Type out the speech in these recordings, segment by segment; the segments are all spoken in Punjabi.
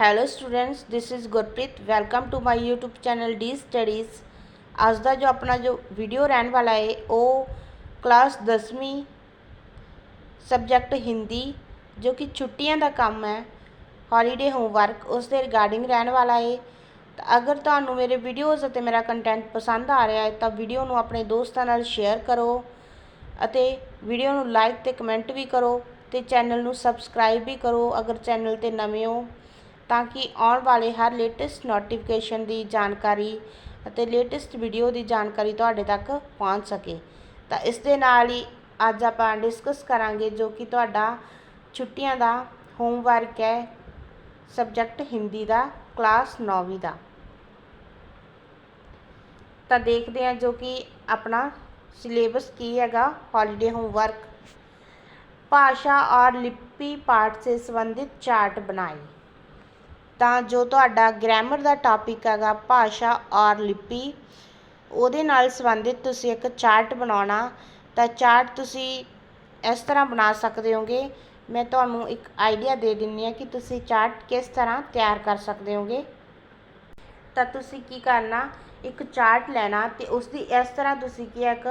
Hello students this is Gurpreet welcome to my YouTube channel D studies ਅੱਜ ਦਾ ਜੋ ਆਪਣਾ ਜੋ ਵੀਡੀਓ ਰਹਿਣ ਵਾਲਾ ਹੈ ਉਹ ਕਲਾਸ 10ਵੀਂ ਸਬਜੈਕਟ ਹਿੰਦੀ ਜੋ ਕਿ ਛੁੱਟੀਆਂ ਦਾ ਕੰਮ ਹੈ ਹੌਲੀਡੇ ਹੋਮਵਰਕ ਉਸ ਦੇ ਰਿਗਾਰਡਿੰਗ ਰਹਿਣ ਵਾਲਾ ਹੈ ਤਾਂ ਅਗਰ ਤੁਹਾਨੂੰ ਮੇਰੇ ਵੀਡੀਓਜ਼ ਅਤੇ ਮੇਰਾ ਕੰਟੈਂਟ ਪਸੰਦ ਆ ਰਿਹਾ ਹੈ ਤਾਂ ਵੀਡੀਓ ਨੂੰ ਆਪਣੇ ਦੋਸਤਾਂ ਨਾਲ ਸ਼ੇਅਰ ਕਰੋ ਅਤੇ ਵੀਡੀਓ ਨੂੰ ਲਾਈਕ ਤੇ ਕਮੈਂਟ ਵੀ ਕਰੋ ਤੇ ਚੈਨਲ ਨੂੰ ਸਬਸਕ੍ਰਾਈਬ ਵੀ ਕਰੋ ਅਗਰ ਚੈਨਲ ਤੇ ਨਵੇਂ ਹੋ ਤਾਂ ਕਿ ਆਉਣ ਵਾਲੇ ਹਰ ਲੇਟੈਸਟ ਨੋਟੀਫਿਕੇਸ਼ਨ ਦੀ ਜਾਣਕਾਰੀ ਅਤੇ ਲੇਟੈਸਟ ਵੀਡੀਓ ਦੀ ਜਾਣਕਾਰੀ ਤੁਹਾਡੇ ਤੱਕ ਪਹੁੰਚ ਸਕੇ ਤਾਂ ਇਸ ਦੇ ਨਾਲ ਹੀ ਅੱਜ ਆਪਾਂ ਡਿਸਕਸ ਕਰਾਂਗੇ ਜੋ ਕਿ ਤੁਹਾਡਾ ਛੁੱਟੀਆਂ ਦਾ ਹੋਮਵਰਕ ਹੈ ਸਬਜੈਕਟ ਹਿੰਦੀ ਦਾ ਕਲਾਸ 9ਵੀਂ ਦਾ ਤਾਂ ਦੇਖਦੇ ਹਾਂ ਜੋ ਕਿ ਆਪਣਾ ਸਿਲੇਬਸ ਕੀ ਹੈਗਾ हॉलीडे होमवर्क ਭਾਸ਼ਾ ਔਰ ਲਿਪੀ ਪਾਠ ਸੇ ਸੰਬੰਧਿਤ ਚਾਰਟ ਬਣਾਏ ਤਾਂ ਜੋ ਤੁਹਾਡਾ ਗ੍ਰਾਮਰ ਦਾ ਟਾਪਿਕ ਹੈਗਾ, ਭਾਸ਼ਾ, ਔਰ ਲਿਪੀ, ਉਹਦੇ ਨਾਲ ਸੰਬੰਧਿਤ ਤੁਸੀਂ ਇੱਕ ਚਾਰਟ ਬਣਾਉਣਾ। ਤਾਂ ਚਾਰਟ ਤੁਸੀਂ ਇਸ ਤਰ੍ਹਾਂ ਬਣਾ ਸਕਦੇ ਹੋਗੇ। ਮੈਂ ਤੁਹਾਨੂੰ ਇੱਕ ਆਈਡੀਆ ਦੇ ਦਿੰਨੀ ਆ ਕਿ ਤੁਸੀਂ ਚਾਰਟ ਕਿਸ ਤਰ੍ਹਾਂ ਤਿਆਰ ਕਰ ਸਕਦੇ ਹੋਗੇ। ਤਾਂ ਤੁਸੀਂ ਕੀ ਕਰਨਾ, ਇੱਕ ਚਾਰਟ ਲੈਣਾ ਤੇ ਉਸ ਦੀ ਇਸ ਤਰ੍ਹਾਂ ਤੁਸੀਂ ਕੀ ਹੈ, ਇੱਕ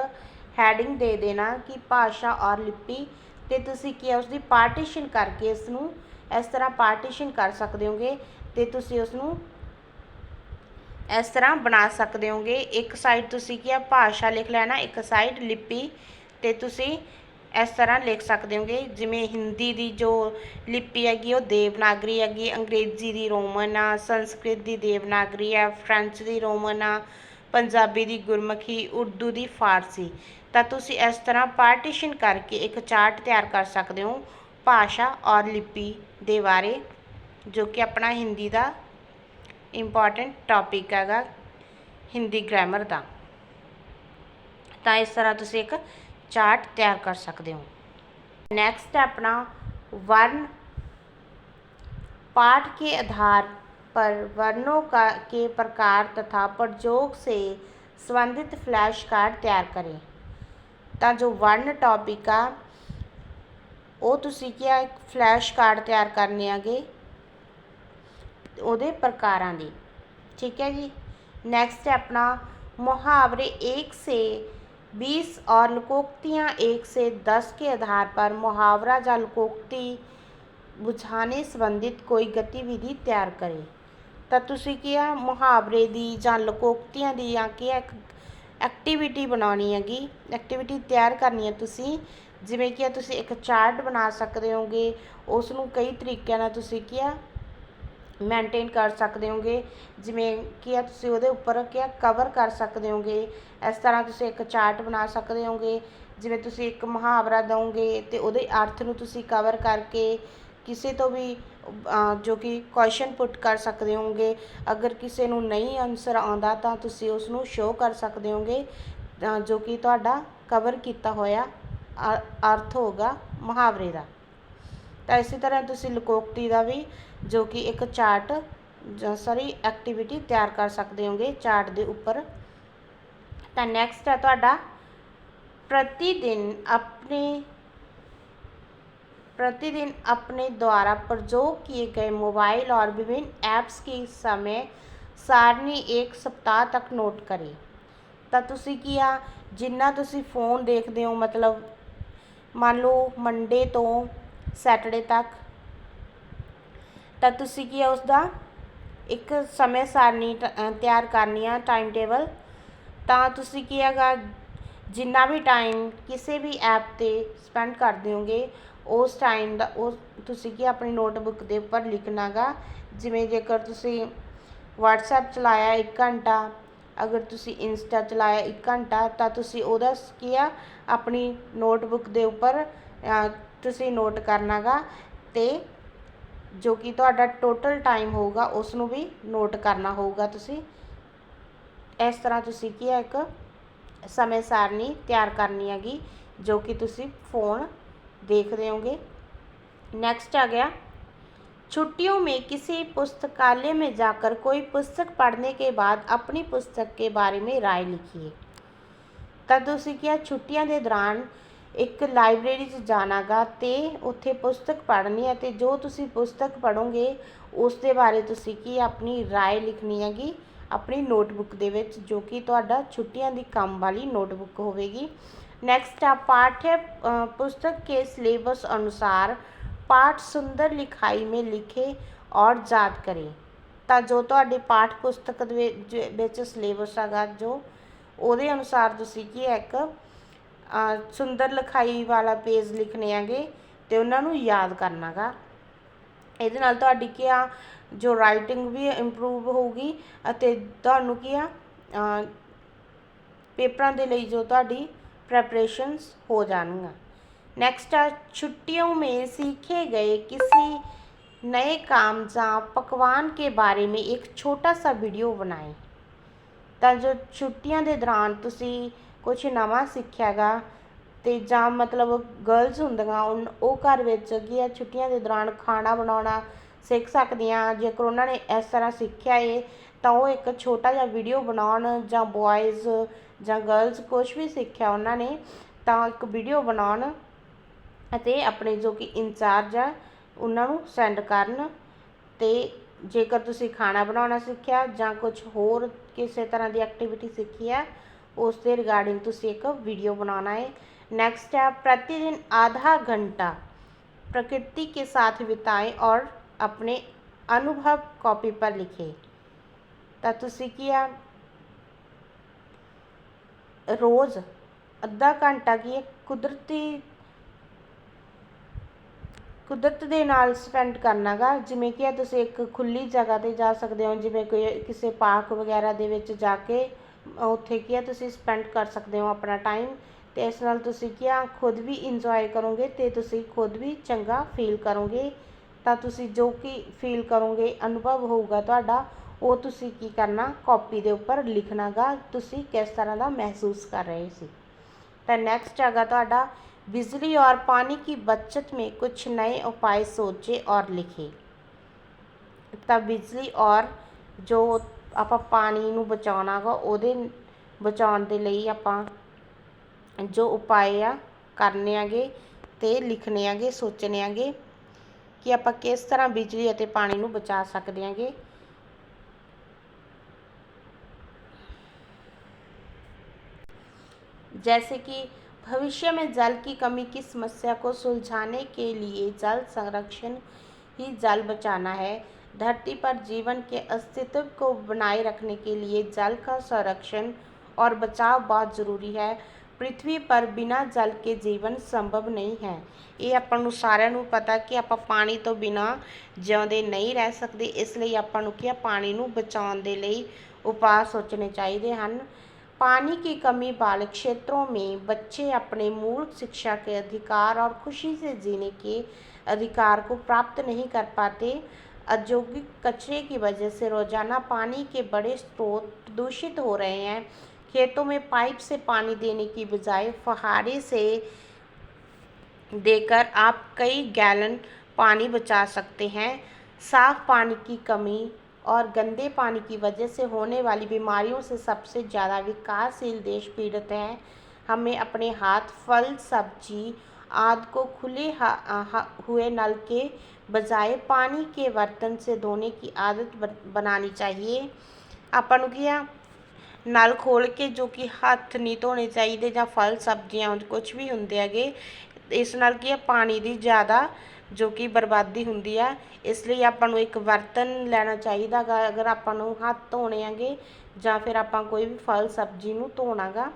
ਹੈਡਿੰਗ ਦੇ ਦੇਣਾ ਕਿ ਭਾਸ਼ਾ ਔਰ ਲਿਪੀ ਤੇ ਤੁਸੀਂ ਕੀ ਹੈ ਉਸ ਦੀ ਪਾਰਟੀਸ਼ਨ ਕਰਕੇ ਇਸ ਨੂੰ ਇਸ ਤਰ੍ਹਾਂ ਪਾਰਟੀਸ਼ਨ ਕਰ ਸਕਦੇ ਹੋਗੇ। ਤੇ ਤੁਸੀਂ ਉਸ ਨੂੰ ਇਸ ਤਰ੍ਹਾਂ ਬਣਾ ਸਕਦੇ ਹੋਗੇ। ਇੱਕ ਸਾਈਡ ਤੁਸੀਂ ਕੀ ਆ, ਭਾਸ਼ਾ ਲਿਖ ਲੈਣਾ, ਇੱਕ ਸਾਈਡ ਲਿਪੀ ਤੇ ਤੁਸੀਂ ਇਸ ਤਰ੍ਹਾਂ ਲਿਖ ਸਕਦੇ ਹੋਗੇ। ਜਿਵੇਂ ਹਿੰਦੀ ਦੀ ਜੋ ਲਿਪੀ ਹੈਗੀ, ਉਹ ਦੇਵਨਾਗਰੀ ਹੈਗੀ, ਅੰਗਰੇਜ਼ੀ ਦੀ ਰੋਮਨ ਆ, ਸੰਸਕ੍ਰਿਤ ਦੀ ਦੇਵਨਾਗਰੀ ਆ, ਫ੍ਰੈਂਚ ਦੀ ਰੋਮਨ ਆ, ਪੰਜਾਬੀ ਦੀ ਗੁਰਮੁਖੀ, ਉਰਦੂ ਦੀ ਫਾਰਸੀ। ਤਾਂ ਤੁਸੀਂ ਇਸ ਤਰ੍ਹਾਂ ਪਾਰਟੀਸ਼ਨ ਕਰਕੇ ਇੱਕ ਚਾਰਟ ਤਿਆਰ ਕਰ ਸਕਦੇ ਹੋ, ਭਾਸ਼ਾ ਔਰ ਲਿਪੀ ਦੇ ਬਾਰੇ। ਜੋ ਕਿ ਆਪਣਾ ਹਿੰਦੀ ਦਾ ਇੰਪੋਰਟੈਂਟ ਟੌਪਿਕ ਹੈਗਾ ਹਿੰਦੀ ਗ੍ਰਾਮਰ ਦਾ ਤਾਂ ਇਸ ਤਰ੍ਹਾਂ ਤੁਸੀਂ ਇੱਕ चार्ट तैयार कर सकते हो नेक्स्ट है अपना वर्ण पाठ के आधार पर वर्णों का के प्रकार तथा प्रयोग से संबंधित फ्लैश कार्ड ਤਿਆਰ ਕਰੇ ਤਾਂ ਜੋ ਵਰਨ ਟੌਪਿਕ ਆ ਉਹ ਤੁਸੀਂ ਕੀ ਆ ਇੱਕ ਫਲੈਸ਼ ਕਾਰਡ ਤਿਆਰ ਕਰਨੇ ਆਗੇ ਉਹਦੇ ਪ੍ਰਕਾਰਾਂ ਦੀ ਠੀਕ ਹੈ ਜੀ ਨੈਕਸਟ ਹੈ ਆਪਣਾ ਮੁਹਾਵਰੇ 1 ਸੇ बीस और लोकोक्तियाँ एक से दस के आधार पर मुहावरा या लोकोक्ति बुझाने ਸੰਬੰਧਿਤ ਕੋਈ ਗਤੀਵਿਧੀ ਤਿਆਰ ਕਰੇ ਤਾਂ ਤੁਸੀਂ ਕੀ ਆ ਮੁਹਾਵਰੇ ਦੀ ਜਾਂ ਲੋਕੋਕਤੀਆਂ ਦੀ ਜਾਂ ਕੀ ਇੱਕ ਐਕਟੀਵਿਟੀ ਬਣਾਉਣੀ ਹੈਗੀ ਐਕਟੀਵਿਟੀ ਤਿਆਰ ਕਰਨੀ ਹੈ ਤੁਸੀਂ ਜਿਵੇਂ ਕਿ ਤੁਸੀਂ ਇੱਕ ਚਾਰਟ ਬਣਾ ਸਕਦੇ ਹੋਗੇ ਉਸ ਨੂੰ ਕਈ ਤਰੀਕਿਆਂ ਨਾਲ ਤੁਸੀਂ ਕੀ ਆ ਮੇਨਟੇਨ ਕਰ ਸਕਦੇ ਹੋਗੇ। ਜਿਵੇਂ ਕੀ ਆ ਤੁਸੀਂ ਉਹਦੇ ਉੱਪਰ ਕੀ ਆ ਕਵਰ ਕਰ ਸਕਦੇ ਹੋਗੇ। ਇਸ ਤਰ੍ਹਾਂ ਤੁਸੀਂ ਇੱਕ ਚਾਰਟ ਬਣਾ ਸਕਦੇ ਹੋਗੇ। ਜਿਵੇਂ ਤੁਸੀਂ ਇੱਕ ਮੁਹਾਵਰਾ ਦਵੋਗੇ ਤੇ ਉਹਦੇ ਅਰਥ ਨੂੰ ਤੁਸੀਂ ਕਵਰ ਕਰਕੇ ਕਿਸੇ ਤੋਂ ਵੀ ਜੋ ਕਿ ਕੁਐਸਚਨ ਪੁੱਟ ਕਰ ਸਕਦੇ ਹੋਗੇ। ਅਗਰ ਕਿਸੇ ਨੂੰ ਨਹੀਂ ਆਨਸਰ ਆਉਂਦਾ ਤਾਂ ਤੁਸੀਂ ਉਸ ਨੂੰ ਸ਼ੋਅ ਕਰ ਸਕਦੇ ਹੋਗੇ। ਜੋ ਕਿ ਤੁਹਾਡਾ ਕਵਰ ਕੀਤਾ ਹੋਇਆ ਅਰਥ ਹੋਗਾ ਮੁਹਾਵਰੇ ਦਾ। तो इस तरह तुम लकोकती भी जो कि एक चार्ट सॉरी एक्टिविटी तैयार कर सकते हो गे चार्ट के उपर तो नैक्सट है थोड़ा प्रतिदिन अपने प्रतिदिन अपने द्वारा प्रयोग किए गए मोबाइल और विभिन्न ऐप्स की समय सारणी एक सप्ताह तक नोट करें तो तुम कि जिन्ना तुम फ़ोन देखते हो मतलब मान लो मंडे तो ਸੈਟਰਡੇ ਤੱਕ। ਤਾਂ ਤੁਸੀਂ ਕੀ ਆ ਉਸ ਦਾ ਇੱਕ ਸਮੇਂ ਸਾਰਣੀ ਤਿਆਰ ਕਰਨੀ ਆ ਟਾਈਮ ਟੇਬਲ ਤਾਂ ਤੁਸੀਂ ਕੀ ਹੈਗਾ, ਜਿੰਨਾ ਵੀ ਟਾਈਮ ਕਿਸੇ ਵੀ ਐਪ ਤੇ ਸਪੈਂਡ ਕਰਦੇ ਹੋਗੇ, ਉਸ ਟਾਈਮ ਦਾ ਉਹ ਤੁਸੀਂ ਕੀ ਆਪਣੀ ਨੋਟਬੁੱਕ ਦੇ ਉੱਪਰ ਲਿਖਣਾਗਾ ਜਿਵੇਂ ਜੇਕਰ ਤੁਸੀਂ WhatsApp ਚਲਾਇਆ 1 ਘੰਟਾ, ਅਗਰ ਤੁਸੀਂ ਇੰਸਟਾ ਚਲਾਇਆ 1 ਘੰਟਾ, ਤਾਂ ਤੁਸੀਂ ਉਹਦਾ ਕੀ ਆ, ਆਪਣੀ ਨੋਟਬੁੱਕ ਦੇ ਉੱਪਰ ਤੁਸੀਂ ਨੋਟ ਕਰਨਾਗਾ ਤੇ ਜੋ ਕਿ ਤੁਹਾਡਾ ਟੋਟਲ ਟਾਈਮ ਹੋਊਗਾ ਉਸ ਨੂੰ ਵੀ ਨੋਟ ਕਰਨਾ ਹੋਊਗਾ ਤੁਸੀਂ ਇਸ ਤਰ੍ਹਾਂ ਤੁਸੀਂ ਕੀ ਹੈ ਇੱਕ ਸਮੇਂ ਸਾਰਣੀ ਤਿਆਰ ਕਰਨੀ ਹੈਗੀ ਜੋ ਕਿ ਤੁਸੀਂ ਫੋਨ देख रहे होंगे नेक्स्ट आ गया छुट्टियों में किसी पुस्तकालय में जाकर कोई पुस्तक पढ़ने के बाद अपनी पुस्तक के बारे में राय लिखिए ਤਾਂ ਤੁਸੀਂ ਕੀ ਛੁੱਟੀਆਂ ਦੇ ਦੌਰਾਨ ਇੱਕ ਲਾਇਬ੍ਰੇਰੀ 'ਚ ਜਾਣਾ ਗਾ ਅਤੇ ਉੱਥੇ ਪੁਸਤਕ ਪੜ੍ਹਨੀ ਹੈ ਅਤੇ ਜੋ ਤੁਸੀਂ ਪੁਸਤਕ ਪੜ੍ਹੋਗੇ, ਉਸ ਦੇ ਬਾਰੇ ਤੁਸੀਂ ਕੀ ਆਪਣੀ ਰਾਏ ਲਿਖਣੀ ਹੈਗੀ ਆਪਣੀ ਨੋਟਬੁੱਕ ਦੇ ਵਿੱਚ, ਜੋ ਕਿ ਤੁਹਾਡਾ ਛੁੱਟੀਆਂ ਦੀ ਕੰਮ ਵਾਲੀ ਨੋਟਬੁੱਕ ਹੋਵੇਗੀ। ਨੈਕਸਟ ਆ, ਪਾਠ ਹੈ ਪੁਸਤਕ ਕੇ ਸਿਲੇਬਸ ਅਨੁਸਾਰ ਪਾਠ ਸੁੰਦਰ ਲਿਖਾਈ ਮੇ ਲਿਖੇ ਔਰ ਯਾਦ ਕਰੇ। ਤਾਂ ਜੋ ਤੁਹਾਡੇ ਪਾਠ ਪੁਸਤਕ ਦੇ ਵਿੱਚ ਸਿਲੇਬਸ ਹੈਗਾ, ਜੋ ਉਹਦੇ ਅਨੁਸਾਰ ਤੁਸੀਂ ਕੀ ਇੱਕ ਸੁੰਦਰ ਲਿਖਾਈ ਵਾਲਾ ਪੇਜ ਲਿਖਣੇ ਹੈਗੇ ਤੇ ਉਹਨਾਂ ਨੂੰ ਯਾਦ ਕਰਨਾਗਾ ਇਹਦੇ ਨਾਲ ਤੁਹਾਡੀ ਕੀ ਆ ਜੋ ਰਾਈਟਿੰਗ ਵੀ ਇੰਪਰੂਵ ਹੋਊਗੀ ਅਤੇ ਤੁਹਾਨੂੰ ਕੀ ਆ ਅ, पेपरों के लिए जो ਤੁਹਾਡੀ प्रेपरेशंस हो जाएंगा नेक्स्ट है छुट्टियों में सीखे गए किसी नए काम या पकवान के बारे में एक छोटा सा वीडियो बनाएं ਤਾਂ ਜੋ ਛੁੱਟੀਆਂ ਦੇ ਦੌਰਾਨ ਤੁਸੀਂ ਕੁਛ ਨਵਾਂ ਸਿੱਖਿਆਗਾ ਅਤੇ ਜਾਂ ਮਤਲਬ ਗਰਲਸ ਹੁੰਦੀਆਂ, ਉਨ- ਉਹ ਘਰ ਵਿੱਚ ਕੀ ਆ, ਛੁੱਟੀਆਂ ਦੇ ਦੌਰਾਨ ਖਾਣਾ ਬਣਾਉਣਾ ਸਿੱਖ ਸਕਦੀਆਂ। ਜੇਕਰ ਉਹਨਾਂ ਨੇ ਇਸ ਤਰ੍ਹਾਂ ਸਿੱਖਿਆ ਏ, ਤਾਂ ਉਹ ਇੱਕ ਛੋਟਾ ਜਿਹਾ ਵੀਡੀਓ ਬਣਾਉਣ ਜਾਂ ਬॉयਜ਼ ਜਾਂ ਗਰਲਸ ਕੁਛ ਵੀ ਸਿੱਖਿਆ ਉਹਨਾਂ ਨੇ, ਤਾਂ ਇੱਕ ਵੀਡੀਓ ਬਣਾਉਣ ਅਤੇ ਆਪਣੇ ਜੋ ਕਿ ਇੰਚਾਰਜ ਆ, ਉਹਨਾਂ ਨੂੰ ਸੈਂਡ ਕਰਨ। ਅਤੇ ਜੇਕਰ ਤੁਸੀਂ ਖਾਣਾ ਬਣਾਉਣਾ ਸਿੱਖਿਆ ਜਾਂ ਕੁਝ ਹੋਰ ਕਿਸੇ ਤਰ੍ਹਾਂ ਦੀ ਐਕਟੀਵਿਟੀ ਸਿੱਖੀ ਹੈ ਉਸ ਦੇ ਰਿਗਾਰਡਿੰਗ ਤੁਸੀਂ ਇੱਕ ਵੀਡੀਓ बनाना है नेक्स्ट है प्रतिदिन आधा घंटा प्रकृति के साथ बिताएं और अपने अनुभव कॉपी पर लिखें ਤਾਂ ਤੁਸੀਂ ਕੀ ਆ ਰੋਜ਼ ਅੱਧਾ ਘੰਟਾ ਕੀ ਹੈ ਕੁਦਰਤੀ ਕੁਦਰਤ ਦੇ ਨਾਲ ਸਪੈਂਡ ਕਰਨਾਗਾ ਜਿਵੇਂ ਕਿ ਆ ਤੁਸੀਂ ਇੱਕ ਖੁੱਲੀ ਜਗ੍ਹਾ ਤੇ ਜਾ ਸਕਦੇ ਹੋ ਜਿਵੇਂ ਕੋਈ ਕਿਸੇ ਪਾਰਕ ਵਗੈਰਾ ਦੇ ਵਿੱਚ ਜਾ ਕੇ ਉੱਥੇ ਕੀ ਆ ਤੁਸੀਂ ਸਪੈਂਡ ਕਰ ਸਕਦੇ ਹੋ ਆਪਣਾ ਟਾਈਮ ਤੇ ਇਸ ਨਾਲ ਤੁਸੀਂ ਕੀ ਆ ਖੁਦ ਵੀ ਇੰਜੋਏ ਕਰੋਗੇ ਤੇ ਤੁਸੀਂ ਖੁਦ ਵੀ ਚੰਗਾ ਫੀਲ ਕਰੋਗੇ ਤਾਂ ਤੁਸੀਂ ਜੋ ਕਿ ਫੀਲ ਕਰੋਗੇ ਅਨੁਭਵ ਹੋਊਗਾ ਤੁਹਾਡਾ ਉਹ ਤੁਸੀਂ ਕੀ ਕਰਨਾ ਕਾਪੀ ਦੇ ਉੱਪਰ ਲਿਖਣਾਗਾ ਤੁਸੀਂ ਕਿਸ ਤਰ੍ਹਾਂ ਦਾ ਮਹਿਸੂਸ ਕਰ ਰਹੇ ਸੀ तो नेक्स्ट आगा ਤੁਹਾਡਾ बिजली और पानी की बचत में कुछ नए उपाय सोचे और लिखे ਤਾਂ ਬਿਜਲੀ ਔਰ ਜੋ ਆਪਾਂ ਪਾਣੀ ਨੂੰ ਬਚਾਉਣਾਗਾ ਉਹਦੇ ਬਚਾਉਣ ਦੇ ਲਈ ਆਪਾਂ ਜੋ ਉਪਾਏ ਆ ਕਰਨੇ ਆਗੇ ਤੇ ਲਿਖਣੇ ਆਗੇ ਸੋਚਣੇ ਆਗੇ ਕਿ ਆਪਾਂ ਕਿਸ ਤਰ੍ਹਾਂ ਬਿਜਲੀ ਅਤੇ ਪਾਣੀ ਨੂੰ ਬਚਾ ਸਕਦੇ ਆਂਗੇ जैसे कि भविष्य में जल की कमी की समस्या को सुलझाने के लिए जल संरक्षण ही जल बचाना है धरती पर जीवन के अस्तित्व को बनाए रखने के लिए जल का संरक्षण और बचाव बहुत ज़रूरी है ਪ੍ਰਿਥਵੀ ਪਰ ਬਿਨਾ ਜਲ ਕੇ ਜੀਵਨ ਸੰਭਵ ਨਹੀਂ ਹੈ ਇਹ ਆਪਾਂ ਨੂੰ ਸਾਰਿਆਂ ਨੂੰ ਪਤਾ ਕਿ ਆਪਾਂ ਪਾਣੀ ਤੋਂ ਬਿਨਾ ਜਿਉਂਦੇ ਨਹੀਂ ਰਹਿ ਸਕਦੇ ਇਸ ਲਈ ਆਪਾਂ ਨੂੰ ਕੀ ਆ ਪਾਣੀ ਨੂੰ ਬਚਾਉਣ ਦੇ ਲਈ ਉਪਾਅ ਸੋਚਣੇ ਚਾਹੀਦੇ ਹਨ पानी की कमी वाले क्षेत्रों में बच्चे अपने मूल शिक्षा के अधिकार और खुशी से जीने के अधिकार को प्राप्त नहीं कर पाते औद्योगिक कचरे की वजह से रोज़ाना पानी के बड़े स्रोत प्रदूषित हो रहे हैं। खेतों में पाइप से पानी देने की बजाय फहारे से देकर आप कई गैलन पानी बचा सकते हैं। साफ़ पानी की कमी और गंदे पानी की वजह से होने वाली बीमारियों से सबसे ज़्यादा विकासशील देश पीड़ित हैं। हमें अपने हाथ, फल, सब्ज़ी आदि को खुले हा, हा, हुए नल के बजाय पानी के बर्तन से धोने की आदत बन- बनानी चाहिए ਆਪਾਂ ਨੂੰ ਕੀ ਆ ਨਲ ਖੋਲ ਕੇ ਜੋ ਕਿ ਹੱਥ ਨਹੀਂ ਧੋਣੇ ਚਾਹੀਦੇ ਜਾਂ ਫਲ ਸਬਜ਼ੀਆਂ ਕੁਝ ਵੀ ਹੁੰਦੇ ਹੈਗੇ ਇਸ ਨਾਲ ਕੀ ਆ ਪਾਣੀ ਦੀ ਜ਼ਿਆਦਾ ਜੋ ਕਿ ਬਰਬਾਦੀ ਹੁੰਦੀ ਆ ਇਸ ਲਈ ਆਪਾਂ ਨੂੰ ਇੱਕ ਬਰਤਨ ਲੈਣਾ ਚਾਹੀਦਾ ਗਾ ਅਗਰ ਆਪਾਂ ਨੂੰ ਹੱਥ ਧੋਣੇ ਆਗੇ ਜਾਂ ਫਿਰ ਆਪਾਂ ਕੋਈ ਵੀ ਫਲ ਸਬਜ਼ੀ ਨੂੰ ਧੋਣਾਗਾ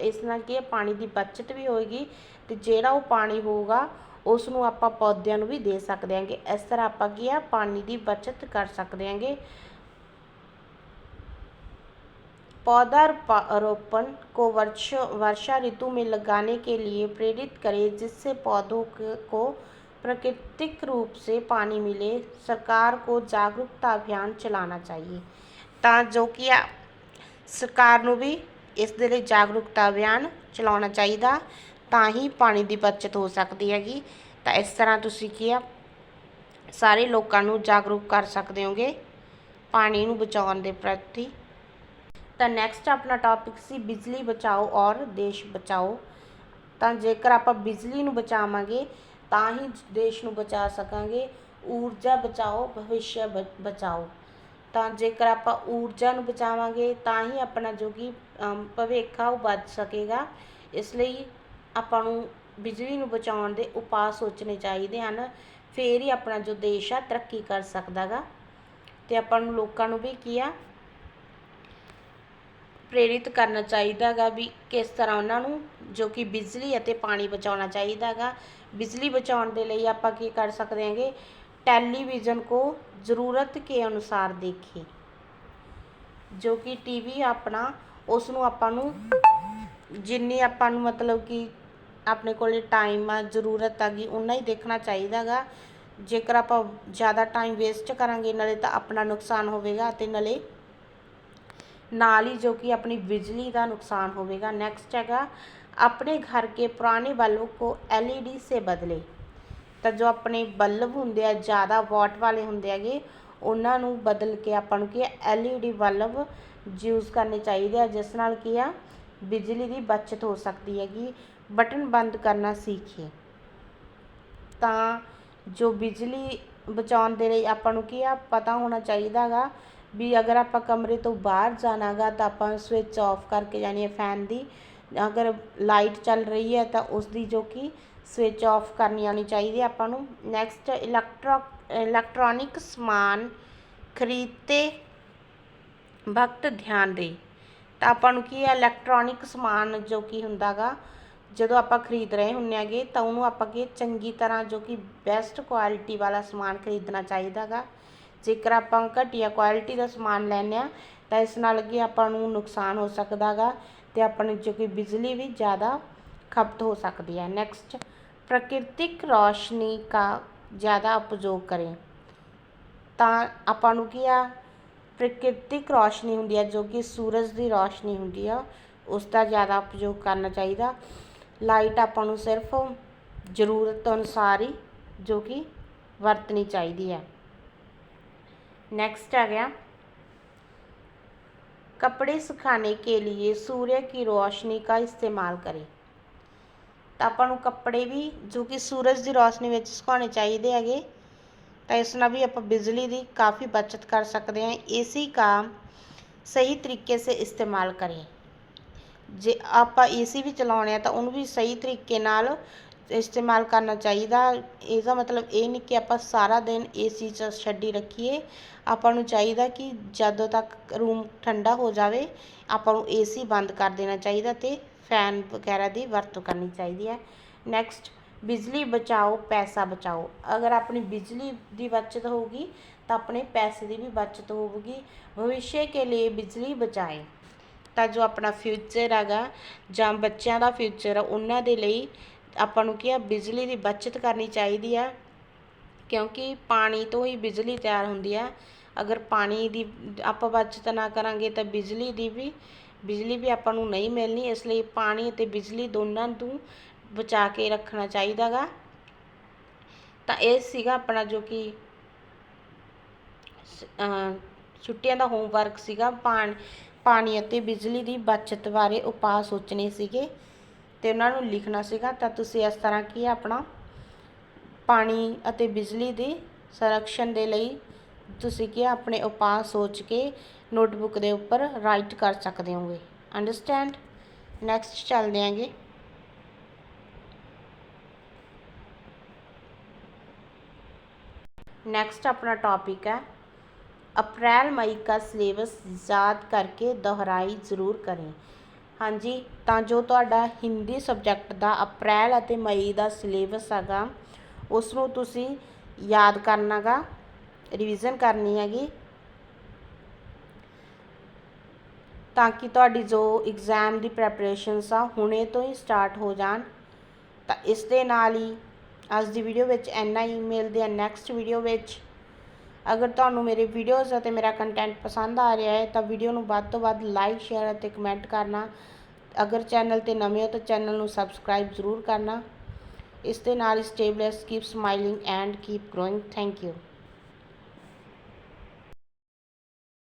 ਇਸ ਨਾਲ ਕੀ ਆ ਪਾਣੀ ਦੀ ਬਚਤ ਵੀ ਹੋਏਗੀ ਤੇ ਜਿਹੜਾ ਉਹ ਪਾਣੀ ਹੋਊਗਾ ਉਸ ਨੂੰ ਆਪਾਂ ਪੌਦਿਆਂ ਨੂੰ ਵੀ ਦੇ ਸਕਦੇ ਆਂਗੇ ਇਸ ਤਰ੍ਹਾਂ ਆਪਾਂ ਕੀ ਆ ਪਾਣੀ ਦੀ ਬਚਤ ਕਰ ਸਕਦੇ ਆਂਗੇ पौधारोपण को वर्ष वर्षा ऋतु में लगाने के लिए प्रेरित करें जिससे पौधों क- को प्राकृतिक रूप से पानी मिले सरकार को जागरूकता अभियान चलाना चाहिए ਤਾਂ ਜੋ ਕਿ ਆ ਸਰਕਾਰ ਨੂੰ ਵੀ ਇਸ ਦੇ ਲਈ ਜਾਗਰੂਕਤਾ ਅਭਿਆਨ ਚਲਾਉਣਾ ਚਾਹੀਦਾ ਤਾਂ ਹੀ ਪਾਣੀ ਦੀ ਬਚਤ ਹੋ ਸਕਦੀ ਹੈਗੀ। ਤਾਂ ਇਸ ਤਰ੍ਹਾਂ ਤੁਸੀਂ ਕੀ ਆ, ਸਾਰੇ ਲੋਕਾਂ ਨੂੰ ਜਾਗਰੂਕ ਕਰ ਸਕਦੇ ਹੋਗੇ ਪਾਣੀ ਨੂੰ ਬਚਾਉਣ ਦੇ ਪ੍ਰਤੀ। ਤਾਂ ਨੈਕਸਟ ਆਪਣਾ ਟੌਪਿਕ ਸੀ ਬਿਜਲੀ ਬਚਾਓ ਔਰ ਦੇਸ਼ ਬਚਾਓ। ਤਾਂ ਜੇਕਰ ਆਪਾਂ ਬਿਜਲੀ ਨੂੰ ਬਚਾਵਾਂਗੇ, ਤਾਂ ਹੀ ਦੇਸ਼ ਨੂੰ ਬਚਾ ਸਕਾਂਗੇ। ਊਰਜਾ ਬਚਾਓ, ਭਵਿੱਖ ਬ- ਬਚਾਓ। ਤਾਂ ਜੇਕਰ ਆਪਾਂ ਊਰਜਾ ਨੂੰ ਬਚਾਵਾਂਗੇ, ਤਾਂ ਹੀ ਆਪਣਾ ਜੋ ਕਿ ਭਵਿੱਖ ਆ ਉਹ ਬਚ ਸਕੇਗਾ। ਇਸ ਲਈ ਆਪਾਂ ਨੂੰ ਬਿਜਲੀ ਨੂੰ ਬਚਾਉਣ ਦੇ ਉਪਾਅ ਸੋਚਣੇ ਚਾਹੀਦੇ ਹਨ। ਫੇਰ ਹੀ ਆਪਣਾ ਜੋ ਦੇਸ਼ ਆ, ਤਰੱਕੀ ਕਰ ਸਕਦਾ ਗਾ ਤੇ ਆਪਾਂ ਨੂੰ ਲੋਕਾਂ ਨੂੰ ਵੀ ਕੀ ਆ, ਪ੍ਰੇਰਿਤ ਕਰਨਾ ਚਾਹੀਦਾ ਗਾ ਵੀ ਕਿਸ ਤਰ੍ਹਾਂ ਉਹਨਾਂ ਨੂੰ ਜੋ ਕਿ ਬਿਜਲੀ ਅਤੇ ਪਾਣੀ ਬਚਾਉਣਾ ਚਾਹੀਦਾ ਗਾ ਬਿਜਲੀ ਬਚਾਉਣ ਦੇ ਲਈ ਆਪਾਂ ਕੀ ਕਰ ਸਕਦੇ ਹਾਂਗੇ? ਟੈਲੀਵਿਜ਼ਨ ਕੋ ਜ਼ਰੂਰਤ ਕੇ ਅਨੁਸਾਰ ਦੇਖੇ ਜੋ ਕਿ ਟੀਵੀ ਆਪਣਾ ਉਸ ਨੂੰ ਆਪਾਂ ਨੂੰ ਜਿੰਨੀ ਆਪਾਂ ਨੂੰ ਮਤਲਬ ਕਿ ਆਪਣੇ ਕੋਲੇ ਟਾਈਮ ਆ, ਜ਼ਰੂਰਤ ਆ ਗਈ ਉਨਾ ਹੀ ਦੇਖਣਾ ਚਾਹੀਦਾ ਗਾ। ਜੇਕਰ ਆਪਾਂ ਜ਼ਿਆਦਾ ਟਾਈਮ ਵੇਸਟ ਕਰਾਂਗੇ, ਨਾਲੇ ਤਾਂ ਆਪਣਾ ਨੁਕਸਾਨ ਹੋਵੇਗਾ ਅਤੇ ਨਾਲੇ ਨਾਲ ਹੀ ਜੋ ਕਿ ਆਪਣੀ ਬਿਜਲੀ ਦਾ ਨੁਕਸਾਨ ਹੋਵੇਗਾ। ਨੈਕਸਟ ਹੈਗਾ, ਆਪਣੇ ਘਰ ਕੇ ਪੁਰਾਣੇ ਬਲਬ ਕੋ ਐਲਈਡੀ ਸੇ ਬਦਲੇ। ਤਾਂ ਜੋ ਆਪਣੇ ਬਲਬ ਹੁੰਦੇ ਆ, ਜ਼ਿਆਦਾ ਵਾਟ ਵਾਲੇ ਹੁੰਦੇ ਹੈਗੇ ਉਹਨਾਂ ਨੂੰ ਬਦਲ ਕੇ ਆਪਾਂ ਨੂੰ ਕੀ ਹੈ ਐਲਈਡੀ ਬਲਬ ਯੂਜ਼ ਕਰਨੇ ਚਾਹੀਦੇ ਆ, ਜਿਸ ਨਾਲ ਕੀ ਆ, ਬਿਜਲੀ ਦੀ ਬਚਤ ਹੋ ਸਕਦੀ ਹੈਗੀ। ਬਟਨ ਬੰਦ ਕਰਨਾ ਸਿੱਖੀਏ। ਤਾਂ ਜੋ ਬਿਜਲੀ ਬਚਾਉਣ ਦੇ ਲਈ ਆਪਾਂ ਨੂੰ ਕੀ ਆ, ਪਤਾ ਹੋਣਾ ਚਾਹੀਦਾ ਗਾ ਵੀ ਅਗਰ ਆਪਾਂ ਕਮਰੇ ਤੋਂ ਬਾਹਰ ਜਾਣਾ ਗਾ ਤਾਂ ਆਪਾਂ ਸਵਿਚ ਆਫ ਕਰਕੇ ਜਾਣੀ ਹੈ ਫੈਨ ਦੀ। ਅਗਰ ਲਾਈਟ ਚੱਲ ਰਹੀ ਹੈ ਤਾਂ ਉਸ ਦੀ ਜੋ ਕਿ ਸਵਿਚ ਆਫ ਕਰਨੀ ਆਉਣੀ ਚਾਹੀਦੀ ਹੈ ਆਪਾਂ ਨੂੰ। ਨੈਕਸਟ ਇਲੈਕਟ੍ਰੋ, ਇਲੈਕਟ੍ਰੋਨਿਕ ਸਮਾਨ ਖਰੀਦਤੇ ਵਕਤ ਧਿਆਨ ਦੇ ਤਾਂ ਆਪਾਂ ਨੂੰ ਕੀ ਹੈ, ਇਲੈਕਟ੍ਰੋਨਿਕ ਸਮਾਨ ਜੋ ਕਿ ਹੁੰਦਾ ਗਾ ਜਦੋਂ ਆਪਾਂ ਖਰੀਦ ਰਹੇ ਹੁੰਨੇ ਆਗੇ ਤਾਂ ਉਹਨੂੰ ਆਪਾਂ ਕੀ ਚੰਗੀ ਤਰ੍ਹਾਂ ਜੋ ਕਿ ਬੈਸਟ ਕੁਆਲਿਟੀ ਵਾਲਾ ਸਮਾਨ ਖਰੀਦਣਾ ਚਾਹੀਦਾਗਾ ਜੇਕਰ ਆਪਾਂ ਘਟੀਆ ਕੁਆਲਿਟੀ ਦਾ ਸਮਾਨ ਲੈਨੇ ਆ ਤਾਂ ਇਸ ਨਾਲ ਕੀ ਆਪਾਂ ਨੂੰ ਨੁਕਸਾਨ ਹੋ ਸਕਦਾਗਾ ਤੇ ਆਪਣੇ ਜੋ ਕਿ ਬਿਜਲੀ ਵੀ ਜ਼ਿਆਦਾ ਖਪਤ ਹੋ ਸਕਦੀ ਹੈ। ਨੈਕਸਟ ਪ੍ਰਕਿਰਤਿਕ ਰੋਸ਼ਨੀ ਦਾ ਜ਼ਿਆਦਾ ਉਪਯੋਗ ਕਰੇ। ਤਾਂ ਆਪਾਂ ਨੂੰ ਕੀ ਆ, ਪ੍ਰਕਿਰਤਿਕ ਰੋਸ਼ਨੀ ਹੁੰਦੀ ਹੈ, ਜੋ ਕਿ ਸੂਰਜ ਦੀ ਰੋਸ਼ਨੀ ਹੁੰਦੀ ਆ, ਉਸ ਦਾ ਜ਼ਿਆਦਾ ਉਪਯੋਗ ਕਰਨਾ ਚਾਹੀਦਾ। लाइट अपन सिर्फ़ ज़रूरत अनुसार ही जो कि वरतनी चाहिए है नैक्सट आ गया कपड़े सुखाने के लिए सूर्य की रोशनी का इस्तेमाल करें तो अपन कपड़े भी जो कि सूरज की रोशनी में सुखाने चाहिए है तो इस भी आप बिजली की काफ़ी बचत कर सकते हैं इसी का सही तरीके से इस्तेमाल करें ਜੇ ਆਪਾਂ ਏਸੀ ਵੀ ਚਲਾਉਣੇ ਆ ਤਾਂ ਉਹਨੂੰ ਵੀ ਸਹੀ ਤਰੀਕੇ ਨਾਲ ਇਸਤੇਮਾਲ ਕਰਨਾ ਚਾਹੀਦਾ। ਇਹਦਾ ਮਤਲਬ ਇਹ ਨਹੀਂ ਕਿ ਆਪਾਂ ਸਾਰਾ ਦਿਨ ਏਸੀ 'ਚ ਛੱਡੀ ਰੱਖੀਏ। ਆਪਾਂ ਨੂੰ ਚਾਹੀਦਾ ਕਿ ਜਦੋਂ ਤੱਕ ਰੂਮ ਠੰਡਾ ਹੋ ਜਾਵੇ, ਆਪਾਂ ਨੂੰ ਏਸੀ ਬੰਦ ਕਰ ਦੇਣਾ ਚਾਹੀਦਾ ਅਤੇ ਫੈਨ ਵਗੈਰਾ ਦੀ ਵਰਤੋਂ ਕਰਨੀ ਚਾਹੀਦੀ ਹੈ। ਨੈਕਸਟ ਬਿਜਲੀ ਬਚਾਓ, ਪੈਸਾ ਬਚਾਓ। ਅਗਰ ਆਪਣੀ ਬਿਜਲੀ ਦੀ ਬਚਤ ਹੋਊਗੀ ਤਾਂ ਆਪਣੇ ਪੈਸੇ ਦੀ ਵੀ ਬਚਤ ਹੋਵੇਗੀ ਭਵਿੱਖ ਕੇ ਲਈ ਬਿਜਲੀ ਬਚਾਏ। ਤਾਂ ਜੋ ਆਪਣਾ ਫਿਊਚਰ ਹੈਗਾ ਜਾਂ ਬੱਚਿਆਂ ਦਾ ਫਿਊਚਰ ਆ, ਉਹਨਾਂ ਦੇ ਲਈ ਆਪਾਂ ਨੂੰ ਕੀ ਆ, ਬਿਜਲੀ ਦੀ ਬਚਤ ਕਰਨੀ ਚਾਹੀਦੀ ਆ। ਕਿਉਂਕਿ ਪਾਣੀ ਤੋਂ ਹੀ ਬਿਜਲੀ ਤਿਆਰ ਹੁੰਦੀ ਆ। ਅਗਰ ਪਾਣੀ ਦੀ ਆਪਾਂ ਬਚਤ ਨਾ ਕਰਾਂਗੇ ਤਾਂ ਬਿਜਲੀ ਦੀ ਵੀ, ਬਿਜਲੀ ਵੀ ਆਪਾਂ ਨੂੰ ਨਹੀਂ ਮਿਲਣੀ, ਇਸ ਲਈ ਪਾਣੀ ਅਤੇ ਬਿਜਲੀ ਦੋਨਾਂ ਨੂੰ ਬਚਾ ਕੇ ਰੱਖਣਾ ਚਾਹੀਦਾ ਗਾ। ਤਾਂ ਇਹ ਸੀਗਾ ਆਪਣਾ ਜੋ ਕਿ ਛੁੱਟੀਆਂ ਦਾ ਹੋਮਵਰਕ ਸੀਗਾ। ਪਾਣ ਪਾਣੀ ਅਤੇ ਬਿਜਲੀ ਦੀ ਬਚਤ ਬਾਰੇ ਉਪਾਅ ਸੋਚਣੇ ਸੀਗੇ ਅਤੇ ਉਹਨਾਂ ਨੂੰ ਲਿਖਣਾ ਸੀਗਾ, ਤਾਂ ਤੁਸੀਂ ਇਸ ਤਰ੍ਹਾਂ ਕੀ ਆਪਣਾ ਪਾਣੀ ਅਤੇ ਬਿਜਲੀ ਦੇ ਸੰਰਕਸ਼ਣ ਦੇ ਲਈ ਤੁਸੀਂ ਕੀ ਆਪਣੇ ਉਪਾਅ ਸੋਚ ਕੇ ਨੋਟਬੁੱਕ ਦੇ ਉੱਪਰ ਰਾਈਟ ਕਰ ਸਕਦੇ ਹੋਗੇ ਅੰਡਰਸਟੈਂਡ ਨੈਕਸਟ ਚੱਲਦੇ ਆਂਗੇ ਨੈਕਸਟ ਆਪਣਾ ਟੌਪਿਕ ਹੈ ਅਪ੍ਰੈਲ ਮਈ ਦਾ ਸਿਲੇਬਸ ਯਾਦ ਕਰਕੇ ਦੁਹਰਾਈ ਜ਼ਰੂਰ ਕਰੇ। ਹਾਂਜੀ, ਤਾਂ ਜੋ ਤੁਹਾਡਾ ਹਿੰਦੀ ਸਬਜੈਕਟ ਦਾ ਅਪ੍ਰੈਲ ਅਤੇ ਮਈ ਦਾ ਸਿਲੇਬਸ ਹੈਗਾ ਉਸ ਨੂੰ ਤੁਸੀਂ ਯਾਦ ਕਰਨਾ ਗਾ ਰਿਵੀਜ਼ਨ ਕਰਨੀ ਹੈਗੀ, ਤਾਂ ਕਿ ਤੁਹਾਡੀ ਜੋ ਐਗਜ਼ਾਮ ਦੀ ਪ੍ਰੈਪਰੇਸ਼ਨਸ ਆ, ਹੁਣੇ ਤੋਂ ਹੀ ਸਟਾਰਟ ਹੋ ਜਾਣ। ਤਾਂ ਇਸ ਦੇ ਨਾਲ ਹੀ ਅੱਜ ਦੀ ਵੀਡੀਓ ਵਿੱਚ ਇੰਨਾ ਹੀ, ਮਿਲਦੇ ਆ ਨੈਕਸਟ ਵੀਡੀਓ ਵਿੱਚ। ਅਗਰ ਤੁਹਾਨੂੰ ਮੇਰੇ ਵੀਡੀਓਜ਼ ਅਤੇ ਮੇਰਾ ਕੰਟੈਂਟ ਪਸੰਦ ਆ ਰਿਹਾ ਹੈ, ਤਾਂ ਵੀਡੀਓ ਨੂੰ ਵੱਧ ਤੋਂ ਵੱਧ ਲਾਈਕ ਸ਼ੇਅਰ ਅਤੇ ਕਮੈਂਟ ਕਰਨਾ। ਅਗਰ ਚੈਨਲ ਤੇ ਨਵੇਂ ਹੋ ਤਾਂ ਚੈਨਲ ਨੂੰ ਸਬਸਕ੍ਰਾਈਬ ਜ਼ਰੂਰ ਕਰਨਾ। ਇਸ ਦੇ ਨਾਲ ਹੀ stay keep smiling and keep growing thank you